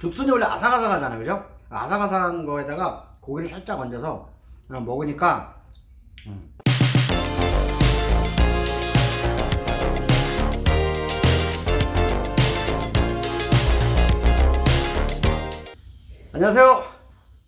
죽순이 원래 아삭아삭하잖아요, 그죠? 아삭아삭한 거에다가 고기를 살짝 얹어서 그냥 먹으니까 음. 안녕하세요.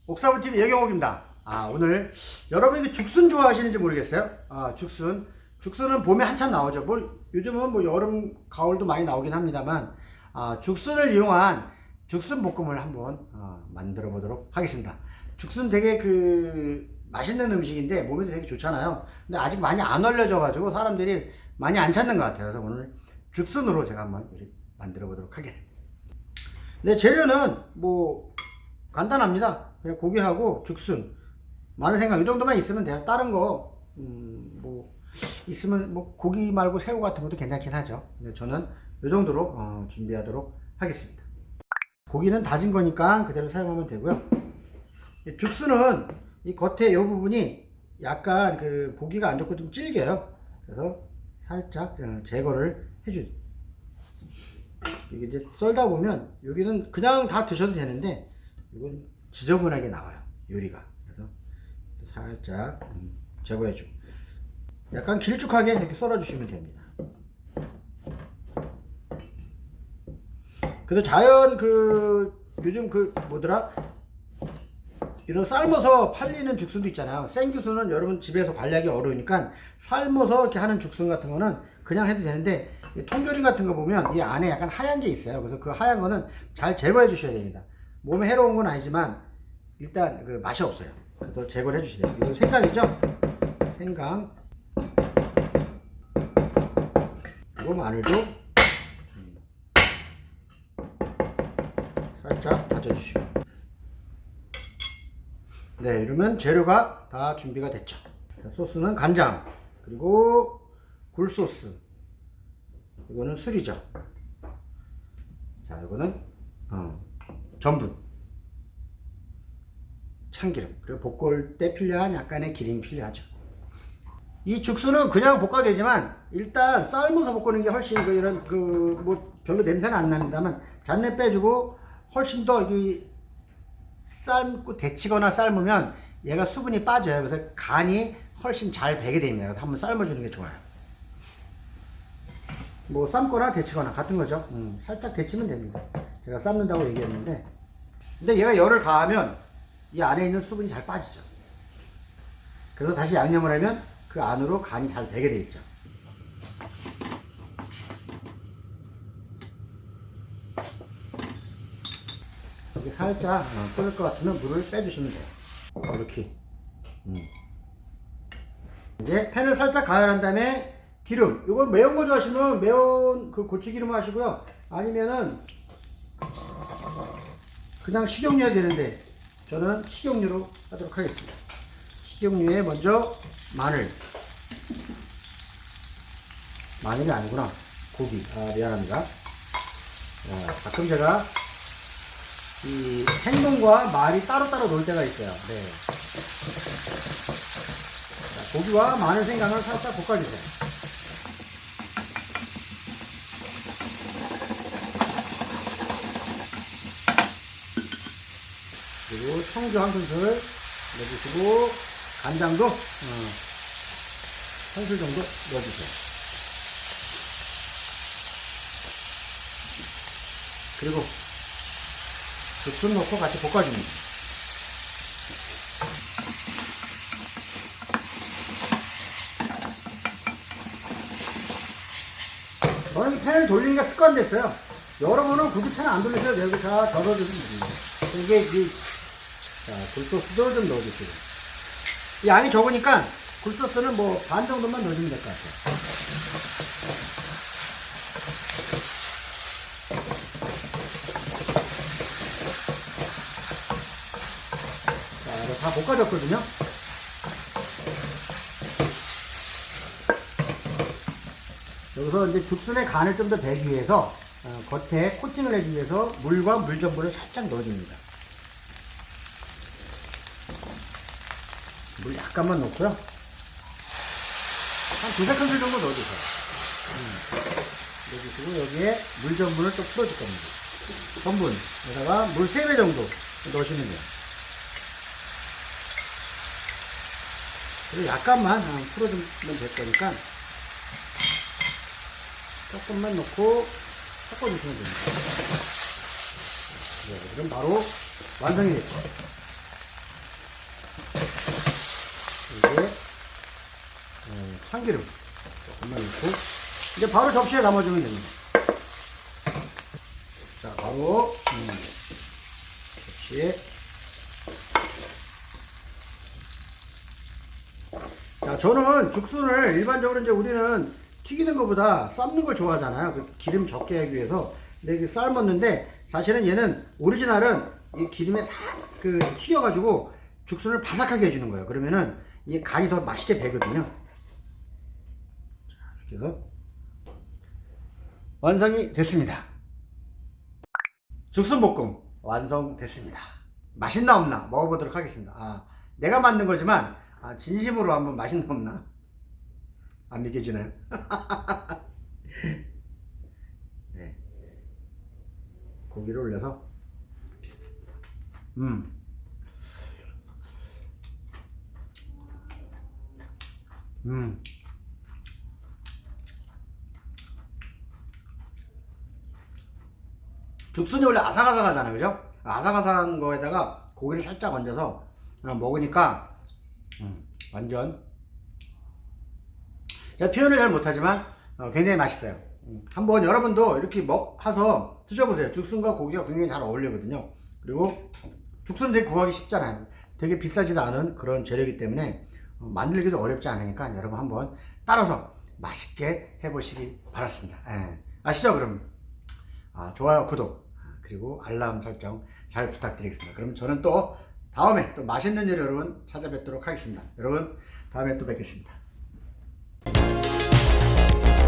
옥사부TV 예경옥입니다. 아, 오늘 여러분이 그 죽순 좋아하시는지 모르겠어요. 아, 죽순. 죽순은 봄에 한참 나오죠. 뭘, 요즘은 뭐 여름, 가을도 많이 나오긴 합니다만, 아, 죽순을 이용한 죽순 볶음을 한번 어, 만들어 보도록 하겠습니다. 죽순 되게 그 맛있는 음식인데 몸에도 되게 좋잖아요. 근데 아직 많이 안 알려져 가지고 사람들이 많이 안 찾는 것 같아요. 그래서 오늘 죽순으로 제가 한번 만들어 보도록 하겠습니다. 네, 재료는 뭐 간단합니다. 그냥 고기하고 죽순, 마늘 생강 이 정도만 있으면 돼요. 다른 거, 음, 뭐 있으면 뭐 고기 말고 새우 같은 것도 괜찮긴 하죠. 근데 저는 이 정도로 어, 준비하도록 하겠습니다. 고기는 다진 거니까 그대로 사용하면 되고요. 이 죽순은 이 겉에 이 부분이 약간 그 보기가 안 좋고 좀 질겨요. 그래서 살짝 어, 제거를 해주죠. 이게 이제 썰다 보면 여기는 그냥 다 드셔도 되는데 이건 지저분하게 나와요 요리가 그래서 살짝 음, 제거해주고 약간 길쭉하게 이렇게 썰어 주시면 됩니다 그래도 자연 그 요즘 그 뭐더라 이런 삶아서 팔리는 죽순도 있잖아요 생죽순은 여러분 집에서 관리하기 어려우니까 삶아서 이렇게 하는 죽순 같은 거는 그냥 해도 되는데 이 통조림 같은 거 보면 이 안에 약간 하얀 게 있어요 그래서 그 하얀 거는 잘 제거해 주셔야 됩니다 몸에 해로운 건 아니지만 일단 그 맛이 없어요. 그래서 제거를 해 주시야 돼요. 이거 생강이죠? 생강. 그리고 마늘도 음. 살짝 다져주시고. 네, 이러면 재료가 다 준비가 됐죠. 소스는 간장, 그리고 굴소스. 이거는 술이죠. 자, 이거는 어, 전분, 참기름, 그리고 볶을 때 필요한 약간의 기름이 필요하죠. 이 죽순은 그냥 볶아도 되지만 일단 삶아서 볶는 게 훨씬 그 이런 그 뭐 별로 냄새는 안 납니다만 잡내 빼주고 훨씬 더이 삶고 데치거나 삶으면 얘가 수분이 빠져요. 그래서 간이 훨씬 잘 배게 됩니다. 그래서 한번 삶아주는 게 좋아요. 뭐 삶거나 데치거나 같은 거죠. 음, 살짝 데치면 됩니다. 제가 삶는다고 얘기했는데 근데 얘가 열을 가하면 이 안에 있는 수분이 잘 빠지죠. 그래서 다시 양념을 하면 그 안으로 간이 잘 배게 돼 있죠. 여기 살짝 어, 끓을 것 같으면 물을 빼주시면 돼요. 이렇게. 음. 이제 팬을 살짝 가열한 다음에 기름. 이거 매운 거 좋아하시면 매운 그 고추기름 하시고요. 아니면은 그냥 식용유 해야 되는데 저는 식용유로 하도록 하겠습니다. 식용유에 먼저 마늘. 마늘이 아니구나. 고기. 아, 미안합니다. 아, 가끔 제가 이 행동과 말이 따로따로 놀 때가 있어요. 네. 자, 고기와 마늘 생강을 살짝 볶아주세요. 그리고 청주 한 큰술 넣어주시고 간장도 어, 한술 정도 넣어주세요. 그리고 죽순 넣고 같이 볶아줍니다. 저는 팬을 돌리는 게 습관됐어요. 여러분은 팬을 안 돌리셔도 여기 다 덜어주시면 됩니다. 이게 이 자, 굴소스도 좀 넣어주시고. 이 양이 적으니까 굴소스는 뭐 반 정도만 넣어주면 될 것 같아요. 자, 이거 다 볶아졌거든요. 여기서 이제 죽순의 간을 좀 더 배기 위해서 어, 겉에 코팅을 해주기 위해서 물과 물전분을 살짝 넣어줍니다. 물 약간만 넣고요. 한 두세 큰술 정도 넣어주세요. 음. 넣어주시고 여기에 물전분을 또 풀어줄 겁니다. 전분에다가 물 3배 정도 넣으시면 돼요. 그리고 약간만 한 풀어주면 될 거니까 조금만 넣고 섞어주시면 됩니다. 네, 그럼 바로 완성이 됐죠. 이제 어, 참기름 조금만 넣고 이제 바로 접시에 담아주면 됩니다. 자, 바로 음, 접시에 자, 저는 죽순을 일반적으로 이제 우리는 튀기는 것보다 삶는 걸 좋아하잖아요. 그 기름 적게 하기 위해서. 근데 이게 삶았는데 사실은 얘는 오리지널은 이 기름에 싹그 튀겨가지고 죽순을 바삭하게 해주는 거예요. 그러면은 이 간이 더 맛있게 배거든요. 자, 이렇게 해서 완성이 됐습니다. 죽순볶음 완성됐습니다. 맛있나 없나 먹어보도록 하겠습니다. 아, 내가 만든 거지만 아, 진심으로 한번 맛있나 없나 안 믿겨지나요? 네. 고기를 올려서 음. 음. 죽순이 원래 아삭아삭하잖아요, 그죠? 아삭아삭한 거에다가 고기를 살짝 얹어서 어, 먹으니까 음, 완전 제가 표현을 잘 못하지만 어, 굉장히 맛있어요. 음, 한번 여러분도 이렇게 먹 해서 드셔보세요. 죽순과 고기가 굉장히 잘 어울리거든요. 그리고 죽순은 되게 구하기 쉽잖아요. 되게 비싸지도 않은 그런 재료이기 때문에 어, 만들기도 어렵지 않으니까 여러분 한번 따라서 맛있게 해보시기 바랐습니다. 예. 아시죠? 그럼 아, 좋아요, 구독, 아, 그리고 알람 설정 잘 부탁드리겠습니다. 그럼 저는 또 다음에 또 맛있는 요리 여러분 찾아뵙도록 하겠습니다. 여러분 다음에 또 뵙겠습니다.